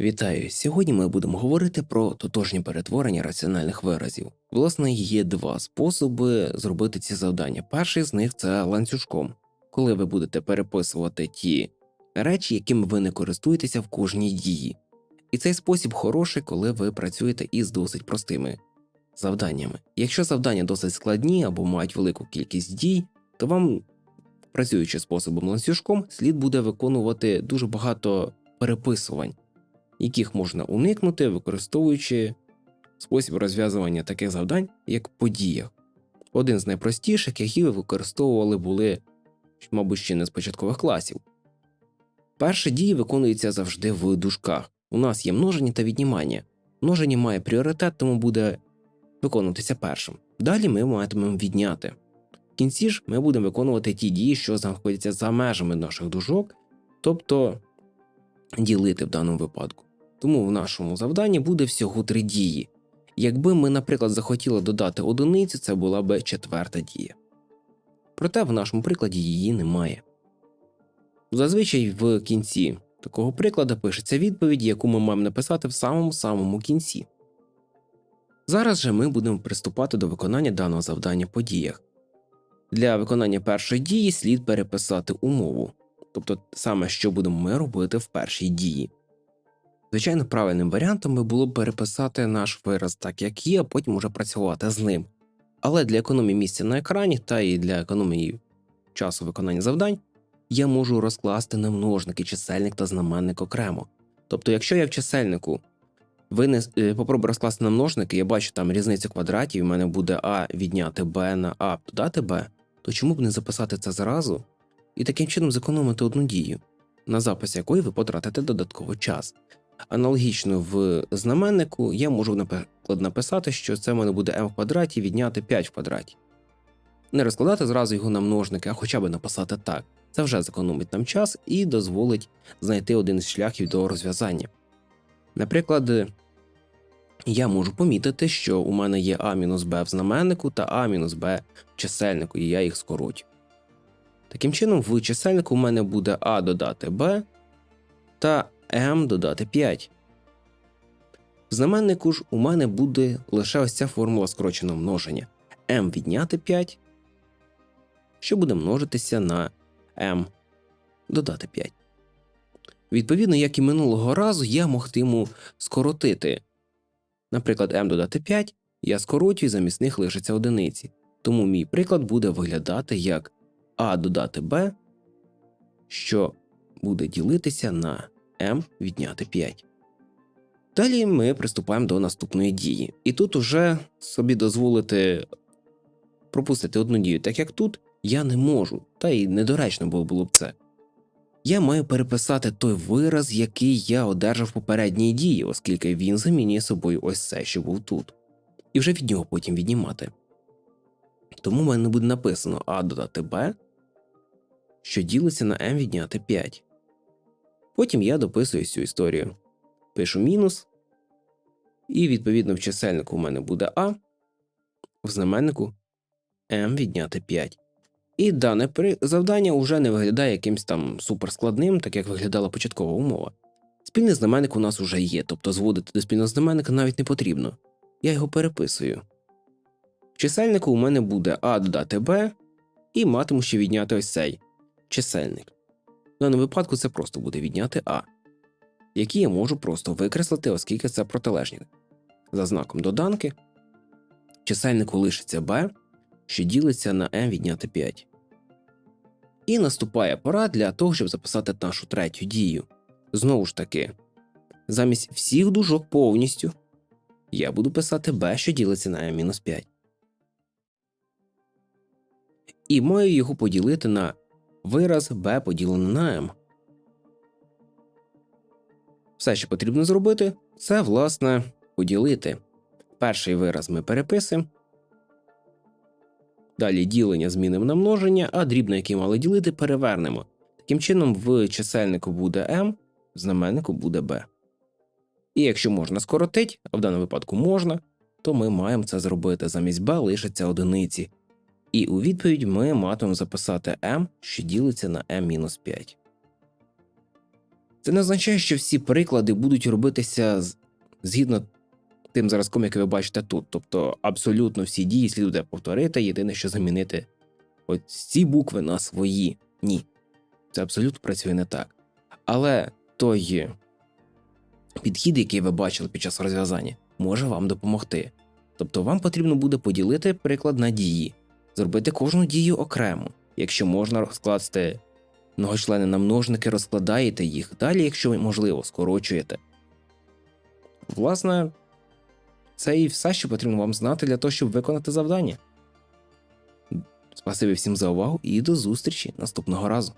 Вітаю! Сьогодні ми будемо говорити про тотожні перетворення раціональних виразів. Власне, є два способи зробити ці завдання. Перший з них це ланцюжком, коли ви будете переписувати ті речі, якими ви не користуєтеся в кожній дії. І цей спосіб хороший, коли ви працюєте із досить простими завданнями. Якщо завдання досить складні або мають велику кількість дій, то вам, працюючи способом ланцюжком, слід буде виконувати дуже багато переписувань яких можна уникнути, використовуючи спосіб розв'язування таких завдань, як подія. Один з найпростіших, які ви використовували, були, мабуть, ще не з початкових класів. Перші дії виконуються завжди в дужках. У нас є множення та віднімання. Множення має пріоритет, тому буде виконуватися першим. Далі ми матимемо відняти. В кінці ж ми будемо виконувати ті дії, що знаходяться за межами наших дужок, тобто ділити в даному випадку. Тому в нашому завданні буде всього три дії. Якби ми, наприклад, захотіли додати одиницю, це була б четверта дія. Проте в нашому прикладі її немає. Зазвичай в кінці такого прикладу пишеться відповідь, яку ми маємо написати в самому самому кінці. Зараз же ми будемо приступати до виконання даного завдання по діях. Для виконання першої дії слід переписати умову, тобто саме що будемо ми робити в першій дії. Звичайно, правильним варіантом було б переписати наш вираз так, як є, а потім уже працювати з ним. Але для економії місця на екрані та і для економії часу виконання завдань я можу розкласти на множники, чисельник та знаменник окремо. Тобто, якщо я в чисельнику винес, е, попробую розкласти на множники, я бачу там різницю квадратів, і в мене буде А відняти Б на А додати Б, то чому б не записати це зразу і таким чином зекономити одну дію, на запис якої ви потратите додатковий час. Аналогічно в знаменнику я можу наприклад написати, що це в мене буде m в квадраті відняти 5 в квадраті. Не розкладати зразу його на множники, а хоча б написати так. Це вже зекономить нам час і дозволить знайти один з шляхів до розв'язання. Наприклад, я можу помітити, що у мене є а-б в знаменнику та а-б в чисельнику, і я їх скоротю. Таким чином, в чисельнику у мене буде а додати b та m додати 5. В знаменнику ж у мене буде лише ось ця формула скороченого множення m відняти 5, що буде множитися на m додати 5. Відповідно, як і минулого разу, я могтиму скоротити. Наприклад, m додати 5, я скоротю і замість них лишиться одиниці. Тому мій приклад буде виглядати як a додати b, що буде ділитися на m відняти 5. Далі ми приступаємо до наступної дії. І тут уже собі дозволити пропустити одну дію, так як тут я не можу, та й недоречно було б це. Я маю переписати той вираз, який я одержав попередній дії, оскільки він замінює собою ось це, що був тут, і вже від нього потім віднімати. Тому в мене буде написано А додати Б, що ділиться на m відняти 5. Потім я дописую цю історію. Пишу мінус, і відповідно в чисельнику у мене буде А, в знаменнику m відняти 5. І дане завдання вже не виглядає якимось там суперскладним, так як виглядала початкова умова. Спільний знаменник у нас вже є, тобто зводити до спільного знаменника навіть не потрібно. Я його переписую. В чисельнику у мене буде А додати Б, і матиму ще відняти ось цей чисельник. В даному випадку це просто буде відняти А, які я можу просто викреслити, оскільки це протилежні. За знаком доданки, чисельнику лишиться b, що ділиться на m відняти 5. І наступає пора для того, щоб записати нашу третю дію. Знову ж таки, замість всіх дужок повністю я буду писати b, що ділиться на m-5. І маю його поділити на вираз b поділене на m. Все, що потрібно зробити, це, власне, поділити. Перший вираз ми переписуємо. Далі ділення змінимо на множення, а дрібно, який мали ділити, перевернемо. Таким чином, в чисельнику буде m, в знаменнику буде b. І якщо можна скоротити, а в даному випадку можна, то ми маємо це зробити. Замість b лишиться одиниці. І у відповідь ми матимемо записати m, що ділиться на m-5. Це не означає, що всі приклади будуть робитися згідно тим зразком, який ви бачите тут. Тобто абсолютно всі дії слід буде повторити, єдине, що замінити ось ці букви на свої. Ні. Це абсолютно працює не так. Але той підхід, який ви бачили під час розв'язання, може вам допомогти. Тобто вам потрібно буде поділити приклад на дії, зробити кожну дію окремо. Якщо можна розкласти многочлени на множники, розкладаєте їх. Далі, якщо можливо, скорочуєте. Власне, це і все, що потрібно вам знати для того, щоб виконати завдання. Спасибі всім за увагу і до зустрічі наступного разу.